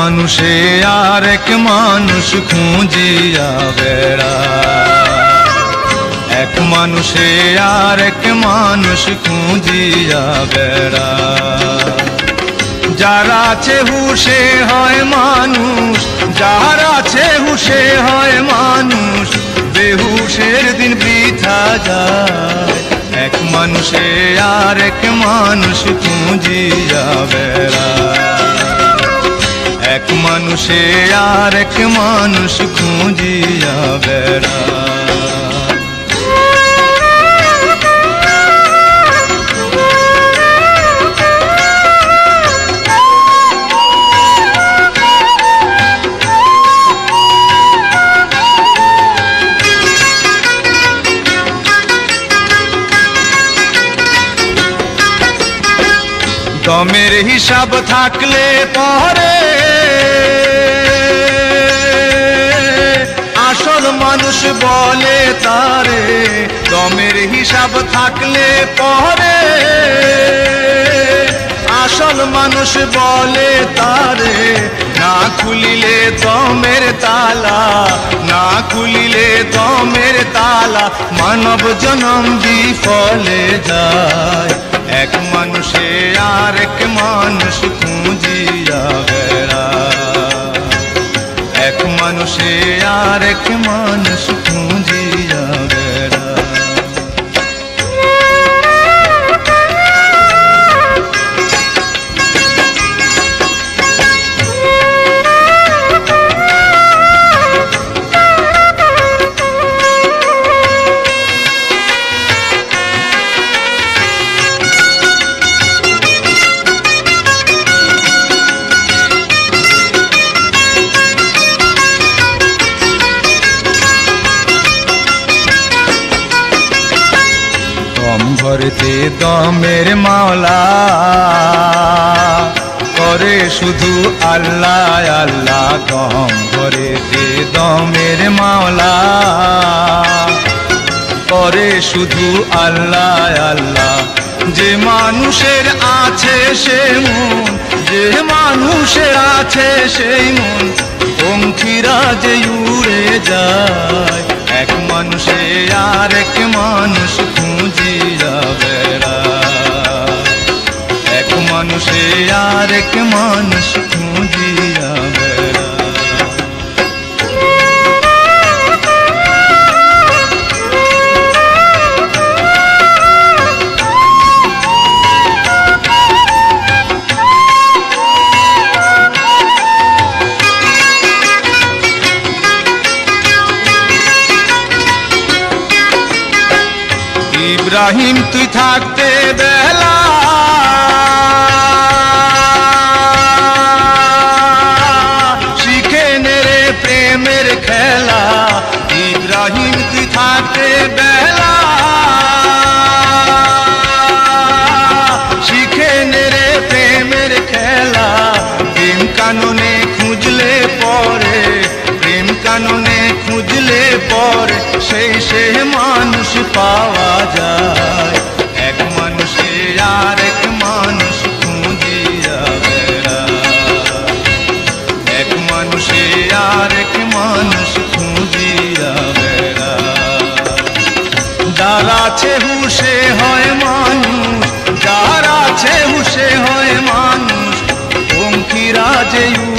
মানুষে আর এক মানুষ খুঁজিয়া বেড়া। এক মানুষে আর এক মানুষ খুঁজিয়া বেড়া। যার আছে হুশে হয় মানুষ, যার আছে হুশে হয় মানুষ, বেহুশের দিন বৃথা যায়। এক মানুষে আর এক মানুষ খুঁজিয়া বেড়া। এক মানুষে আর এক মানুষ খুঁজিয়া বেড়া। দমের হিসাব থাকলে পরে আসল মানুষ বলে তারে, দমের হিসাব থাকলে পরে। আসল মানুষ বলে তারে, না খুলিলে দমের তালা, না খুলিলে দমের তালা, মানব জনম বিফলে যায়। এক মানুষে আর এক মানুষ খুঁজিয়া এক মানুষে আর এক মানুষ খুঁজিয়া ভরতে দমের মাওলা করে শুধু আল্লাহ আল্লাহ দম ভরেতে দমের মাওলা করে শুধু আল্লাহ আল্লাহ যে মানুষের আছে সে মন, যে মানুষের আছে সেই মন। পঙ্খিরা যে উড়ে যায় আর এক মানুষ খুঁজিয়া বেড়া ইব্রাহিম তুই থাকতে বেলা কাননে খুঁজলে পরে, প্রেম কাননে খুঁজলে পরে, সেই সে মানুষ পাওয়া যায়। এক মানুষে আর এক মানুষ খুঁজিয়া এক মানুষে আর এক মানুষ খুঁজিয়া বেড়া আছে হুশে de